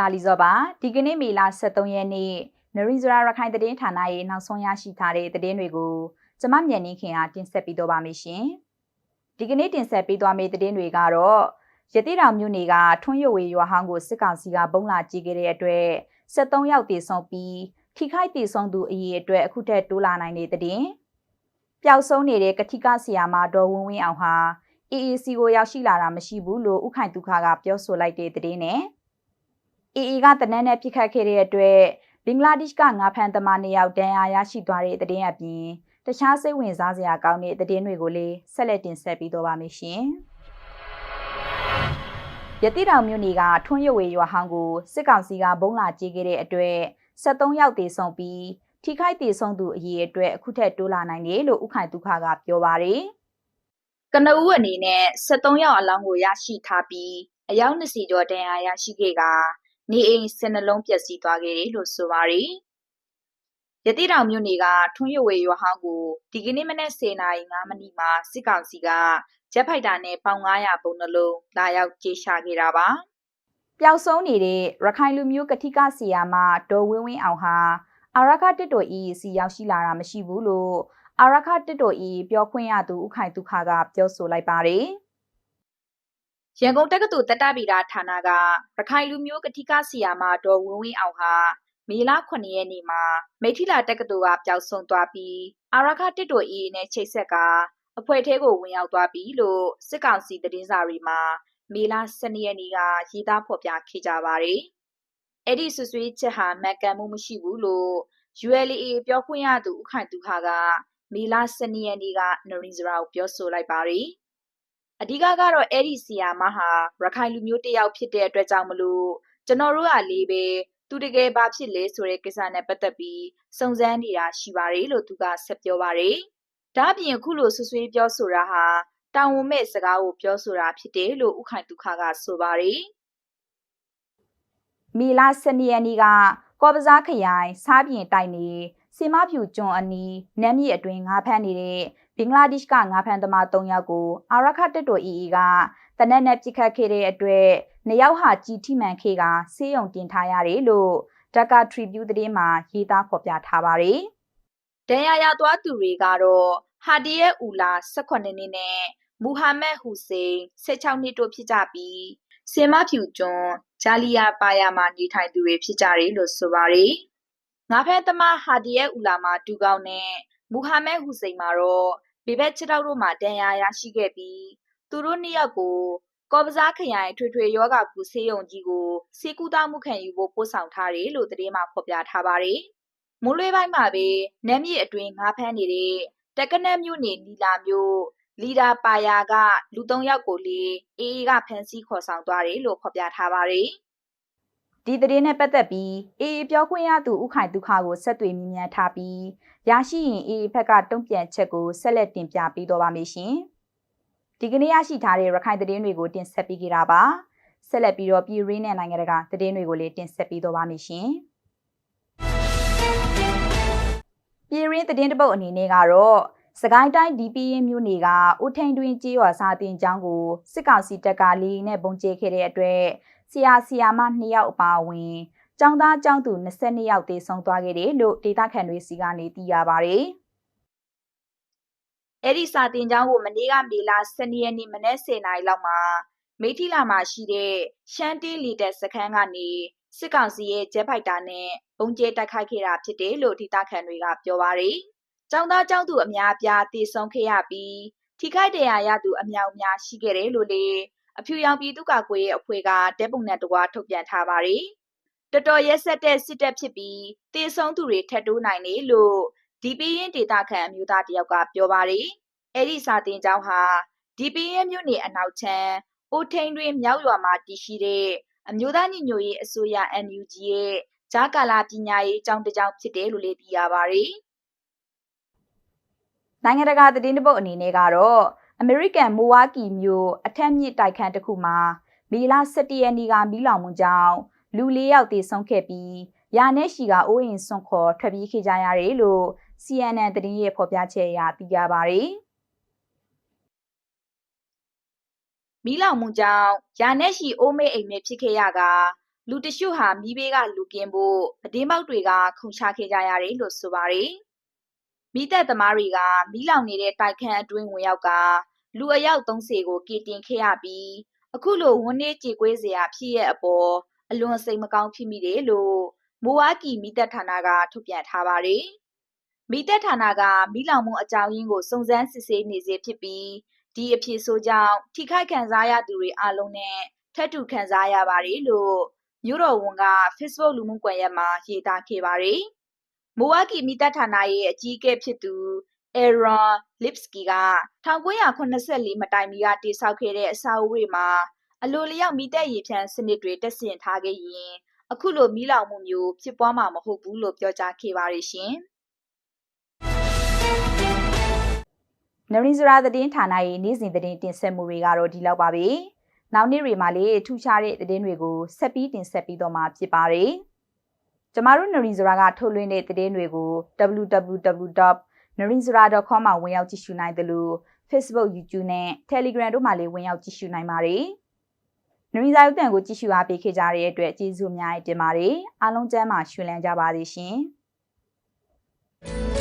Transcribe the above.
တာလီဇောပါဒီကနေ့မေလ23ရက်နေ့နရီဇရာရခိုင်သတင်းဌာနရဲ့နောက်ဆုံးရရှိထားတဲ့သတင်းတွေကိုကျမမြန်နေခင်အားတင်ဆက်ပေးတော့ပါမယ်ရှင်ဒီကနေ့တင်ဆက်ပေးသွားမယ့်သတင်းတွေကတော့ရတိတော်မြို့နယ်ကထွန်းရွဝေရွာဟောင်းကိုစစ်ကောင်စီကဘုံလာကြည့်ခဲ့တဲ့အတွက်73ယောက်တည်ဆုံပြီးထိခိုက်တည်ဆုံသူအရေးအတွက်အခုထက်တိုးလာနိုင်တဲ့သတင်းပျောက်ဆုံးနေတဲ့ကတိကဆီယာမဒေါ်ဝင်းဝင်းအောင်ဟာ AAC ကိုရောက်ရှိလာတာမရှိဘူးလို့ဥခိုင်ဒုက္ခကပြောဆိုလိုက်တဲ့သတင်းနဲ့ AA ကတနက်နဲ့ပြစ်ခတ်ခဲ့တဲ့အတွက်ဘင်္ဂလားဒေ့ရှ်ကငါးဖန်သမားနှစ်ယောက်တန်ရာရရှိသွားတဲ့သတင်းအပြင်တခြားစိတ်ဝင်စားစရာကောင်းတဲ့သတင်းတွေကိုလည်းဆက်လက်တင်ဆက်ပေးတော့ပါမယ်ရှင်။ရတိတောင်မြို့နယ်ကထွန်းရွဝေရွာဟောင်းကိုစစ်ကောင်စီကဘုံလာကြေးခဲ့တဲ့အတွက်73ယောက်တေဆုံးပြီးထိခိုက်တေဆုံးသူအရေးအတွက်အခုထက်တိုးလာနိုင်တယ်လို့ဥခိုင်ဒုက္ခကပြောပါရယ်။ကနဦးအနေနဲ့73ယောက်အလောင်းကိုရရှိထားပြီးအယောက်20ကျော်တန်ရာရရှိခဲ့က နေအိမ်စင်နှလုံးပျက်စီးသွားခဲ့တယ်လို့ဆိုပါရယ်ရတိတောင်မြို့နယ်ကထွန်းရွဝေရွာဟောင်းကိုဒီကနေ့မနက်10:05မိနစ်မှာစစ်ကောင်စီကဂျက်ဖိုက်တာနဲ့ပေါင်900ပုံနှလုံးလာရောက်ကြေရှာခဲ့တာပါပျောက်ဆုံးနေတဲ့ရခိုင်လူမျိုးကတိကစီယာမဒေါ်ဝင်းဝင်းအောင်ဟာအာရခတစ်တော် EC ရောက်ရှိလာတာမရှိဘူးလို့အာရခတစ်တော် E ပြောခွင့်ရသူဥခိုင်ဒုက္ခကပြောဆိုလိုက်ပါတယ် ရန်ကုန်တက္ကသိုလ်တတဗီရာဌာနက ရခိုင်လူမျိုးကတိကဆီယာမ ဒေါ်ဝင်းဝင်းအောင်ဟာ မေလ9ရက်နေ့မှာ မိထီလာတက္ကသိုလ်က ပျောက်ဆုံးသွားပြီး အာရခတစ်တိုအေးနဲ့ ချိတ်ဆက်ကအဖွဲ့ထဲကို ဝင်ရောက်သွားပြီလို့ စစ်ကောင်စီသတင်းစာတွေမှာ မေလ12ရက်နေ့က ရေးသားဖော်ပြခဲ့ကြပါတယ်။အဲ့ဒီဆွဆွေးချက်ဟာ မှန်ကန်မှုမရှိဘူးလို့ ULA ပြောခွင့်ရသူဥခိုင်သူခါကမေလ12ရက်နေ့ကနရင်းစရာကို ပြောဆိုလိုက်ပါတယ်။ အဓိကကတော့အဲ့ဒီဆီယာမဟာရခိုင်လူမျိုးတယောက်ဖြစ်တဲ့အတွက်ကြောင့်မလို့ကျွန်တော်တို့ကလေးပဲသူတကယ်ဘာဖြစ်လဲဆိုတဲ့ကိစ္စနဲ့ပတ်သက်ပြီးစုံစမ်းနေတာရှိပါတယ်လို့သူကဆက်ပြောပါတယ်။ဒါ့အပြင်အခုလိုဆွဆွေးပြောဆိုတာဟာတောင်ဝမဲ့စကားကိုပြောဆိုတာဖြစ်တယ်လို့ဥခိုင်ဒုက္ခကဆိုပါတယ်။မီလာစနေယနီကကော်ပစားခရိုင်စားပြင်တိုက်နေစင်မဖြူကျွန်းအနီးနမ်းမြေအတွင်းငါးဖမ်းနေတဲ့ ဘင်္ဂလားဒေ့ရှ်ကငါးဖမ်းသမား၃ယောက်ကိုအာရခတက်တို EE ကတနက်နဲ့ပြစ်ခတ်ခဲ့တဲ့အတွက်နှစ်ယောက်ဟာကြီးထိမှန်ခေကဆေးရုံတင်ထားရတယ်လို့ဒကာထရီဗျူးသတင်းမှာရေးသားဖော်ပြထားပါတယ်။ဒဏ်ရာရသွားသူတွေကတော့ဟာဒီယက်အူလာ18နှစ်နဲ့မူဟာမက်ဟူစိန်16နှစ်တို့ဖြစ်ကြပြီးစင်မဖြူကျွန်းဂျာလီယာပါယာမှာနေထိုင်သူတွေဖြစ်ကြတယ်လို့ဆိုပါတယ်။ငါဖဲသမားဟာဒီယက်အူလာမှာတူကောင်းနဲ့မူဟာမက်ဟူစိန်မှာတော့ ဘေဘက်ချစ်တောက်တို့မှာ ဒဏ်ရာရရှိခဲ့ပြီး သူတို့နှစ်ယောက်ကို ကော်ပစားခရိုင်ထွေထွေယောဂကူဆေးရုံကြီးကိုစေကူတာမှုခံယူဖို့ ပို့ဆောင်ထားတယ်လို့ သတင်းမှဖော်ပြထားပါတယ်။မိုးလွဲပိုင်းမှာပဲနမ်းမြေအတွင်း ငါးဖမ်းနေတဲ့ တက်ကနက်မြို့နေ နီလာမျိုး လီဒါပါယာက လူ ၃ ယောက်ကိုလေအေးအေးကဖမ်းဆီးခေါ်ဆောင်သွားတယ်လို့ ဖော်ပြထားပါတယ်။ ဒီသတင်းနဲ့ပတ်သက်ပြီးအေးအေးပြောခွင့်ရသူဥခိုင်ဒုက္ခကိုဆက်သွယ်မြင်မြန်ထားပြီးရရှိရင်အေးဖက်ကတုံ့ပြန်ချက်ကိုဆက်လက်တင်ပြပေးတော့ပါမယ်ရှင်။ဒီကနေ့ရရှိထားတဲ့ရခိုင်သတင်းတွေကိုတင်ဆက်ပေးကြတာပါ။ဆက်လက်ပြီးတော့ပြည်ရင်းနဲ့နိုင်ငံတကာသတင်းတွေကိုလည်းတင်ဆက်ပေးတော့ပါမယ်ရှင်။ပြည်ရင်းသတင်းတပုတ်အနေနဲ့ကတော့စကိုင်းတိုင်းဒီပီရင်မြို့နယ်ကဦးထိန်တွင်ကြေးရွာစာတင်ကျောင်းကိုစစ်ကောင်စီတပ်ကလေးနဲ့ပုံကျဲခဲ့တဲ့အတွက် ဆရာဆရာမ2ယောက်အပါအဝင်ကျောင်းသားကျောင်းသူ22ယောက်တေဆုံးသွားခဲ့တယ်လို့ဒေသခံတွေစီကနေသိရပါဗျ။အဲ့ဒီစာတင်ကျောင်းကိုမနေ့ကမေလ12ရက်နေ့မနက်10:00နာရီလောက်မှာမိထီလာမှာရှိတဲ့ရှမ်းတီးလီတက်စခန်းကနေစစ်ကောင်စီရဲ့ဂျက်ဖိုက်တာနဲ့ဘုံကျဲတိုက်ခိုက်ခဲ့တာဖြစ်တယ်လို့ဒေသခံတွေကပြောပါရယ်။ကျောင်းသားကျောင်းသူအများအပြားတေဆုံးခဲ့ရပြီးထိခိုက်ဒဏ်ရာရသူအများအများရှိခဲ့တယ်လို့လေ အဖြူရောင်ပြည်သူ့ကာကွယ်ရေးအဖွဲ့ကတဲပုံနဲ့တကွာထုတ်ပြန်ထားပါရယ်။တော်တော်ရက်ဆက်တဲ့စစ်တပ်ဖြစ်ပြီးတေဆုံးသူတွေထက်တိုးနိုင်တယ်လို့ဒီပီရင်ဒေတာခန့်အမျိုးသားတယောက်ကပြောပါတယ်။အဲ့ဒီစာတင်ကျောင်းဟာဒီပီရင်မြို့နယ်အနောက်ချမ်းအိုထိန်တွင်မြောက်ရွာမှာတည်ရှိတဲ့အမျိုးသားညီညွတ်ရေးအစိုးရ NUG ရဲ့ဂျာကာလာပညာရေးအကြောင်းတစ်ကြောင်းဖြစ်တယ်လို့လည်းသိရပါတယ်။နိုင်ငံတကာသတင်းတပုတ်အနေနဲ့ကတော့ အမေရိကန်မိုဝါကီမြို့အထက်မြစ်တိုက်ခန်းတစ်ခုမှာမီလာ17ရက်နေ့ကမီးလောင်မှုကြောင့်လူ၄ယောက်သေဆုံးခဲ့ပြီးရာနဲ့ရှီကအိုးအိမ်ဆွန့်ခေါ်ထွက်ပြေးခဲ့ကြရတယ်လို့ CNN သတင်းရဲ့ဖော်ပြချက်အရသိရပါတယ်။မီးလောင်မှုကြောင့်ရာနဲ့ရှီအိုးမေးအိမ်မဲဖြစ်ခဲ့ရကလူတချို့ဟာမိဘေးကလူကင်းဖို့အတင်းပေါက်တွေကခုန်ချခဲ့ကြရတယ်လို့ဆိုပါတယ်။မိသက်သမားတွေကမိလောင်နေတဲ့တိုက်ခန်းအတွင်းဝင်ရောက်က လူအယောက်30ကိုကည်တင်ခဲ့ရပြီးအခုလိုဝန်းနေကြေကွေးစရာဖြစ်ရဲ့အပေါ်အလွန်စိတ်မကောင်းဖြစ်မိတယ်လို့မိုဝါကီမိသက်ဌာနကထုတ်ပြန်ထားပါတယ်။မိသက်ဌာနကမိလောင်မှုအကြောင်းရင်းကိုစုံစမ်းစစ်ဆေးနေစေဖြစ်ပြီးဒီအဖြစ်ဆိုကြောင့်ထိခိုက်ခံစားရသူတွေအလုံးနဲ့ထပ်တူခံစားရပါတယ်လို့မြို့တော်ဝန်က Facebook လူမှုကွန်ရက်မှာရေးသားခဲ့ပါတယ်။မိုဝါကီမိသက်ဌာနရဲ့အကြီးအကဲဖြစ်သူ Aaron Lipsky က1984မတိုင်မီကတိစောက်ခဲ့တဲ့အစာအုပ်တွေမှာအလိုလျောက်မိသက်ရည်ဖြန်းစနစ်တွေတက်ဆင်ထားခဲ့ရင်အခုလိုမိလောင်မှုမျိုးဖြစ်ပွားမှာမဟုတ်ဘူးလို့ပြောကြားခဲ့ပါတယ်ရှင်။နရင်းစရာသတင်းဌာနရဲ့နေ့စဉ်သတင်းတင်ဆက်မှုတွေကတော့ဒီလောက်ပါပဲ။နောက်နေ့တွေမှာလည်းထူးခြားတဲ့သတင်းတွေကိုဆက်ပြီးတင်ဆက်ပြီးတော့မှာဖြစ်ပါတယ်။ကျမတို့နရင်းစရာကထုတ်လွှင့်တဲ့သတင်းတွေကို www.narinzara.com မှာဝင်ရောက်ကြည့်ရှုနိုင်တယ်လို့ Facebook, YouTube နဲ့ Telegram တို့မှာလည်းဝင်ရောက်ကြည့်ရှုနိုင်ပါတယ်။နရင်းစရာရုပ်သံကိုကြည့်ရှုအားပေးခဲ့ကြတဲ့အတွက်ကျေးဇူးအများကြီးတင်ပါတယ်။အားလုံးကျမ်းမာရှင်လန်းကြပါစေရှင်။